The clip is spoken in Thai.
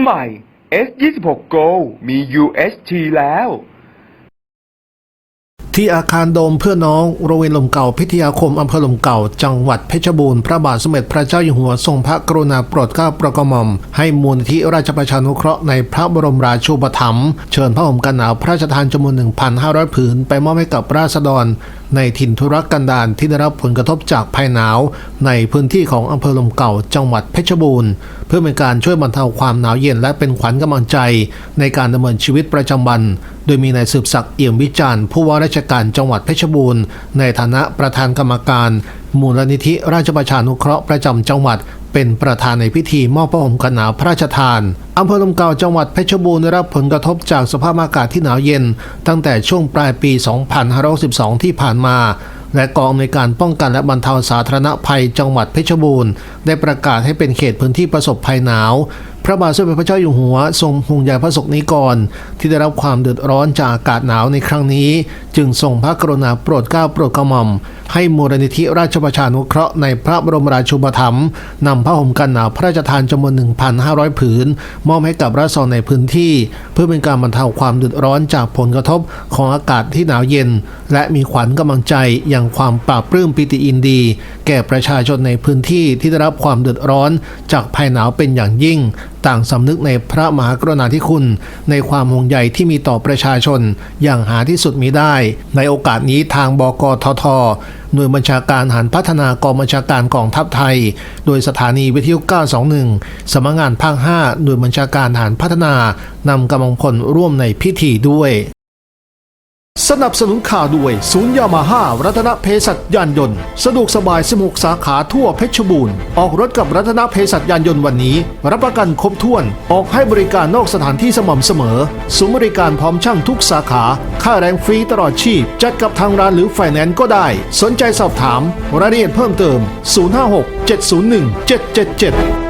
ใหม่ S26 Go มี UHT แล้ว ที่อาคารโดมเพื่อน้องโรงเรียนลมเก่าพิทยาคมอำเภอลมเก่า จังหวัดเพชรบูรณ์พระบาทสมเด็จพระเจ้าอยู่หัวทรงพระกรุณาโปรดเกล้าโปรดกระหม่อมให้มูลนิธิราชประชานุเคราะห์ในพระบรมราชูปถัมภ์เชิญพระห่มกันหนาวพระราชทานจำนวน 1,500 ผืน ไปมอบให้กับราษฎร ในถิ่นทุรกันดารที่ได้รับผลกระทบจากภัยหนาว ในพื้นที่ของอำเภอลมเก่าจังหวัดเพชรบูรณ์ เพื่อเป็นการช่วยบรรเทาความหนาวเย็นและเป็นขวัญกำลังใจ ในการดำเนินชีวิตประจำวัน โดยมีนายสืบศักดิ์เอี่ยมวิจารณ์ผู้ว่าราชการจังหวัดเพชรบูรณ์ในฐานะประธานกรรมการ มูลนิธิราชประชานุเคราะห์ประจำจังหวัด เป็นประธานในพิธีมอบผ้าห่มขนหนาวพระราชทานอำเภอลมเก่าจังหวัดเพชรบูรณ์ได้รับผลกระทบจากสภาพอากาศที่หนาวเย็น ตั้งแต่ช่วงปลายปี 2512 ที่ผ่านมา และกองในการป้องกันและบรรเทาสาธารณภัยจังหวัดเพชรบูรณ์ ได้ประกาศให้เป็นเขตพื้นที่ประสบภัยหนาว พระบาทสมเด็จพระเจ้าอยู่หัวทรงห่วงใยพระสงฆ์นิกรที่ได้รับความเดือดร้อนจากอากาศหนาวในครั้งนี้ จึงทรงพระกรุณาโปรดเกล้าโปรดกระหม่อม ให้มูลนิธิราชประชานุเคราะห์ในพระบรมราชูปถัมภ์นำผ้าห่มกันหนาวพระราชทานจำนวน 1,500 ผืน มอบให้กับราษฎรในพื้นที่ เพื่อเป็นการบรรเทาความเดือดร้อนจากผลกระทบของอากาศที่หนาวเย็น และมีขวัญกำลังใจอย่างความปราบปลื้มปิติอินดี แก่ประชาชนในพื้นที่ที่ได้รับความเดือดร้อนจากภัยหนาวเป็นอย่างยิ่งต่างสำนึกในพระมหากรุณาธิคุณ ในความห่วงใยที่มีต่อประชาชน อย่างหาที่สุดมิได้ ในโอกาสนี้ทางบกททหน่วยบัญชาการหันพัฒนากองบัญชาการกองทัพไทย โดยสถานีวิทยุ 921 สำนักงานภาค 5 หน่วยบัญชาการหันพัฒนานำกำลังพลร่วมในพิธีด้วย สนับสนุนข่าวด้วยศูนย์ยามาฮ่ารัตนเพศัตยานยนต์ สะดวกสบาย 16 สาขาทั่วเพชรบูรณ์ ออกรถกับรัตนเพศัตยานยนต์วันนี้ รับประกันครบถ้วน ออกให้บริการนอกสถานที่สม่ำเสมอศูนย์บริการพร้อมช่างทุกสาขา ค่าแรงฟรีตลอดชีพ จัดกับทางร้านหรือไฟแนนซ์ก็ได้ สนใจสอบถาม รายละเอียดเพิ่มเติม 056 701 777